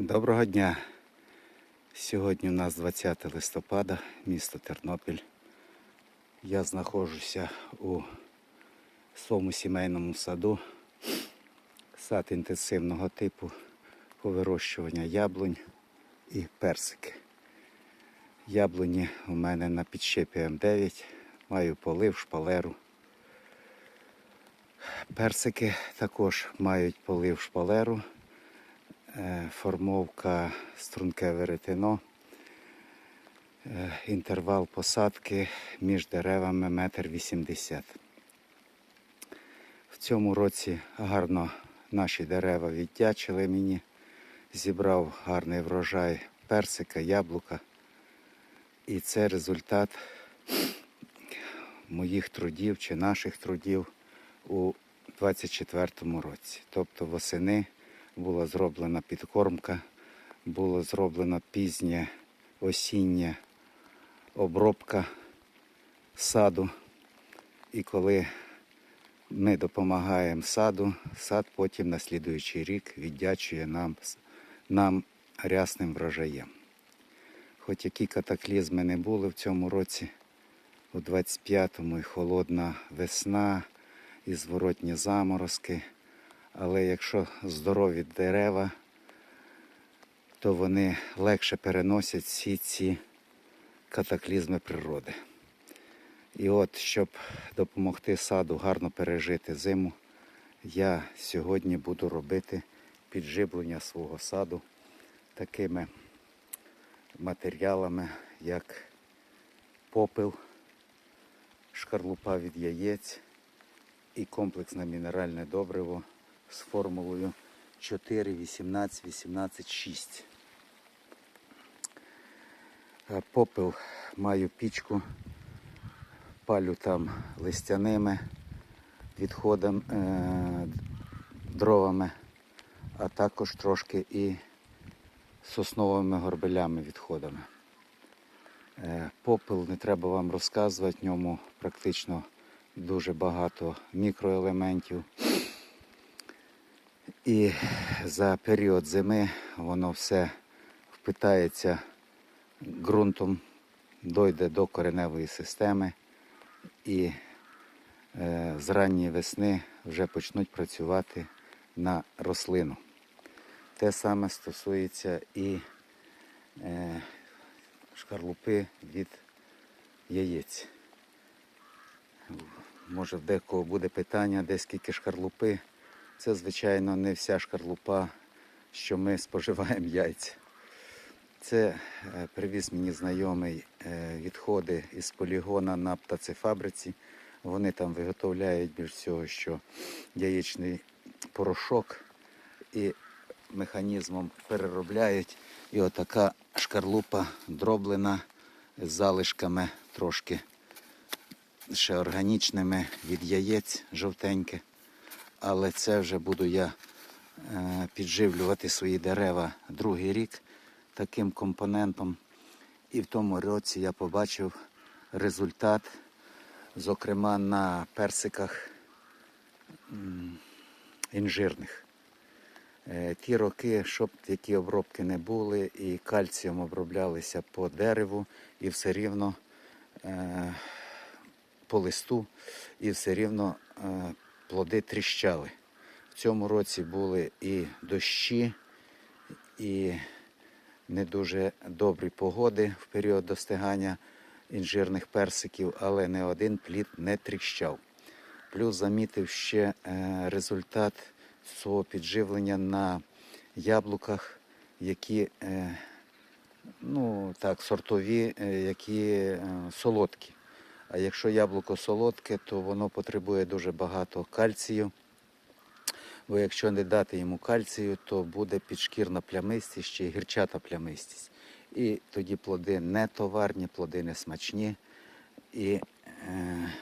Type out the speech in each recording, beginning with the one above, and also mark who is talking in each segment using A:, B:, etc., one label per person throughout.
A: Доброго дня. Сьогодні у нас 20 листопада, місто Тернопіль. Я знаходжуся у своєму сімейному саду. Сад інтенсивного типу по вирощуванню яблунь і персики. Яблуні у мене на підщепі М9, маю полив, шпалеру. Персики також мають полив шпалеру формовка струнке веретено, е, інтервал посадки між деревами метр вісімдесят. В цьому році гарно наші дерева віддячили мені. Зібрав гарний врожай персика, яблука. І це результат моїх трудів чи наших трудів у 24-му році. Тобто восени була зроблена підкормка, була зроблена пізня осіння обробка саду. І коли ми допомагаємо саду, сад потім на слідуючий рік віддячує нам, нам рясним врожаєм. Хоч які катаклізми не були в цьому році, у 25-му і холодна весна, і зворотні заморозки. Але якщо здорові дерева, то вони легше переносять всі ці катаклізми природи. І от, щоб допомогти саду гарно пережити зиму, я сьогодні буду робити підживлення свого саду такими матеріалами, як попел, шкарлупа від яєць і комплексне мінеральне добриво з формулою 4, 18, 18, 6. Е, Попел маю пічку, палю там листяними відходами, е, дровами, а також трошки і сосновими горбелями відходами. Е, Попел не треба вам розказувати, в ньому практично дуже багато мікроелементів. І за період зими воно все впитається ґрунтом, дойде до кореневої системи і е, з ранньої весни вже почнуть працювати на рослину. Те саме стосується і е, шкарлупи від яєць. Може в декого буде питання, де скільки шкарлупи. Це, звичайно, не вся шкарлупа, що ми споживаємо яйця. Це е, привіз мені знайомий е, відходи із полігона на птацефабриці. Вони там виготовляють більш всього, що яєчний порошок і механізмом переробляють. І отака шкарлупа дроблена з залишками трошки ще органічними від яєць жовтеньке. Але це вже буду я е, підживлювати свої дерева другий рік таким компонентом. І в тому році я побачив результат, зокрема на персиках інжирних. Е, Ті роки, щоб які обробки не були, і кальцієм оброблялися по дереву, і все рівно е, по листу, і все рівно плоди тріщали. В цьому році були і дощі, і не дуже добрі погоди в період достигання інжирних персиків, але не один плід не тріщав. Плюс замітив ще е, результат свого підживлення на яблуках, які е, ну, так, сортові, е, які солодкі. А якщо яблуко солодке, то воно потребує дуже багато кальцію. Бо якщо не дати йому кальцію, то буде підшкірна плямистість чи гірчата плямистість. І тоді плоди не товарні, плоди не смачні. І е,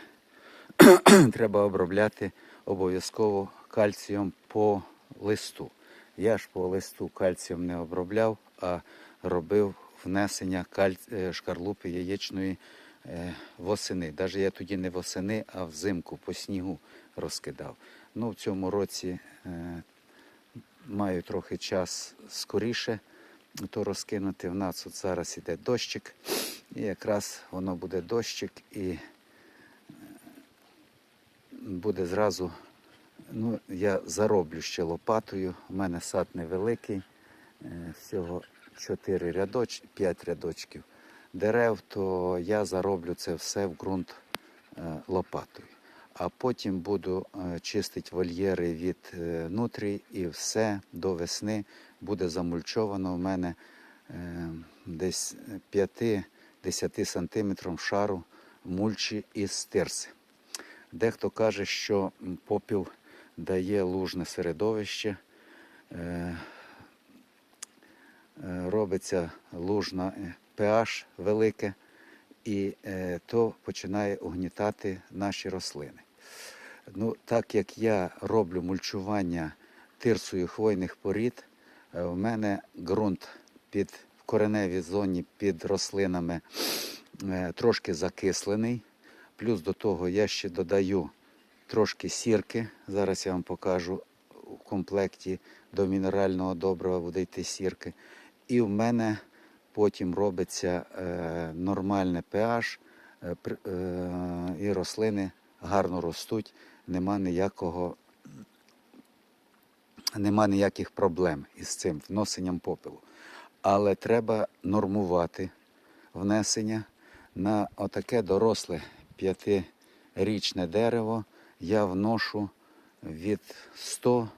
A: треба обробляти обов'язково кальцієм по листу. Я ж по листу кальцієм не обробляв, а робив внесення каль... е, шкарлупи яєчної восени. Навіть я тоді не восени, а взимку по снігу розкидав. Ну, в цьому році е, маю трохи час скоріше то розкинути. В нас от зараз іде дощик, і якраз воно буде дощик і е, буде зразу. Ну, я зароблю ще лопатою. У мене сад невеликий, е, всього 4 рядоч, 5 рядочків дерев, то я зароблю це все в ґрунт е, лопатою. А потім буду е, чистити вольєри від е, нутрій і все до весни буде замульчовано у мене десь 5-10 сантиметром шару мульчі із тирси. Дехто каже, що попіл дає лужне середовище, робиться лужна pH велике, і е, то починає угнітати наші рослини. Ну, так як я роблю мульчування тирсою хвойних порід, е, у мене ґрунт під в кореневій зоні під рослинами е, трошки закислений. Плюс до того я ще додаю трошки сірки. Зараз я вам покажу у комплекті до мінерального добрива буде йти сірки. І в мене потім робиться е, нормальне pH, е, е, і рослини гарно ростуть, нема ніякого, нема ніяких проблем із цим вносенням попелу. Але треба нормувати внесення на отаке доросле п'ятирічне дерево. Я вношу від 100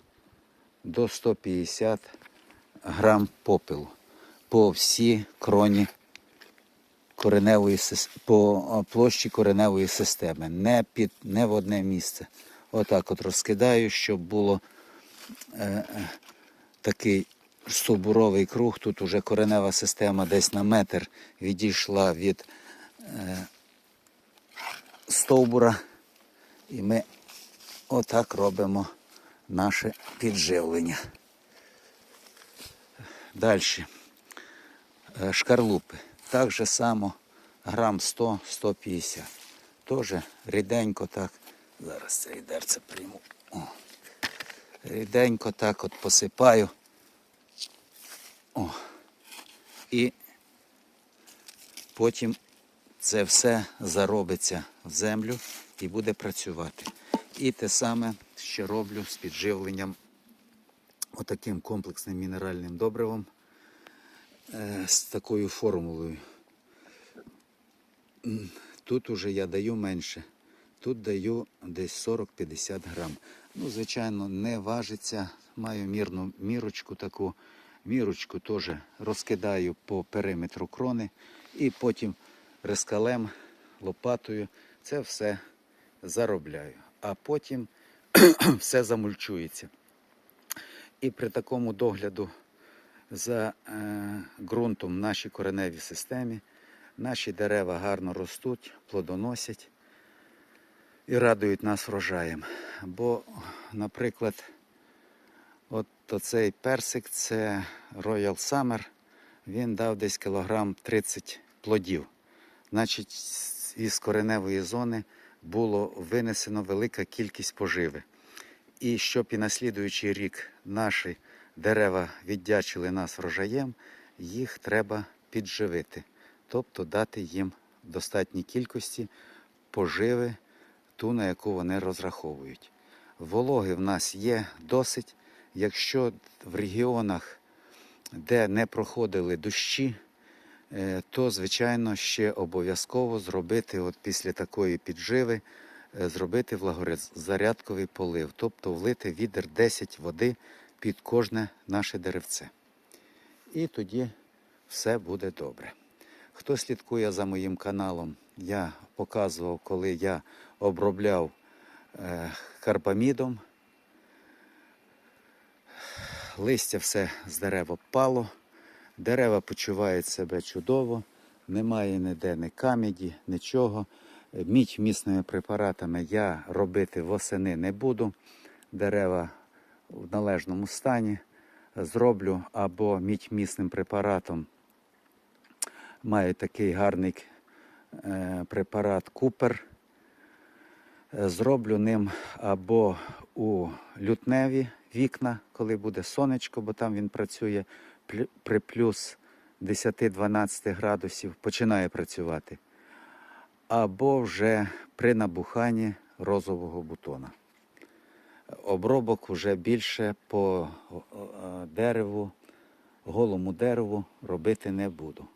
A: до 150 грам попелу по всій кроні кореневої по площі кореневої системи, не під не в одне місце. Отак от розкидаю, щоб було е, е, такий стовбуровий круг. Тут уже коренева система десь на метр відійшла від е, стовбура. І ми отак робимо наше підживлення. Далі. Е, Шкарлупи. Так же само грам 100-150. Тоже ріденько так. Зараз це відерце прийму. О. Ріденько так от посипаю. О. І потім це все заробиться в землю і буде працювати. І те саме ще роблю з підживленням отаким комплексним мінеральним добривом з такою формулою. Тут уже я даю менше. Тут даю десь 40-50 грам. Ну, звичайно, не важиться. Маю мірну мірочку таку. Мірочку теж розкидаю по периметру крони і потім рискалем, лопатою це все заробляю. А потім все замульчується. І при такому догляду за е, ґрунтом нашій кореневій системі наші дерева гарно ростуть, плодоносять і радують нас врожаєм. Бо, наприклад, от цей персик це Royal Summer, він дав десь кілограм 30 плодів. Значить, із кореневої зони було винесено велика кількість поживи. І щоб і на слідуючий рік наші дерева віддячили нас врожаєм, їх треба підживити, тобто дати їм достатній кількості поживи, ту, на яку вони розраховують. Вологи в нас є досить. Якщо в регіонах, де не проходили дощі, е, то, звичайно, ще обов'язково зробити от після такої підживи, е, зробити влагозарядковий полив, тобто влити відер 10 води під кожне наше деревце. І тоді все буде добре. Хто слідкує за моїм каналом, я показував, коли я обробляв е, карбамідом. Листя все з дерева впало, дерева почувають себе чудово, немає ніде ні камеді, нічого. Мідь місними препаратами я робити восени не буду. Дерева в належному стані. Зроблю або мідь місним препаратом. Маю такий гарний е, препарат Купер. Зроблю ним або у лютневі вікна, коли буде сонечко, бо там він працює при плюс 10-12 градусів, починає працювати. Або вже при набуханні розового бутона. Обробок вже більше по дереву, голому дереву робити не буду.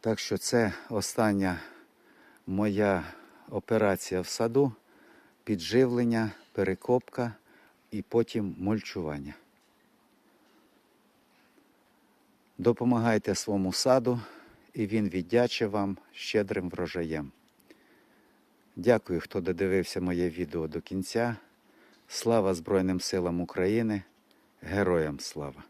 A: Так що це остання моя операція в саду, підживлення, перекопка і потім мульчування. Допомагайте своєму саду, і він віддяче вам щедрим врожаєм. Дякую, хто додивився моє відео до кінця. Слава Збройним силам України! Героям слава!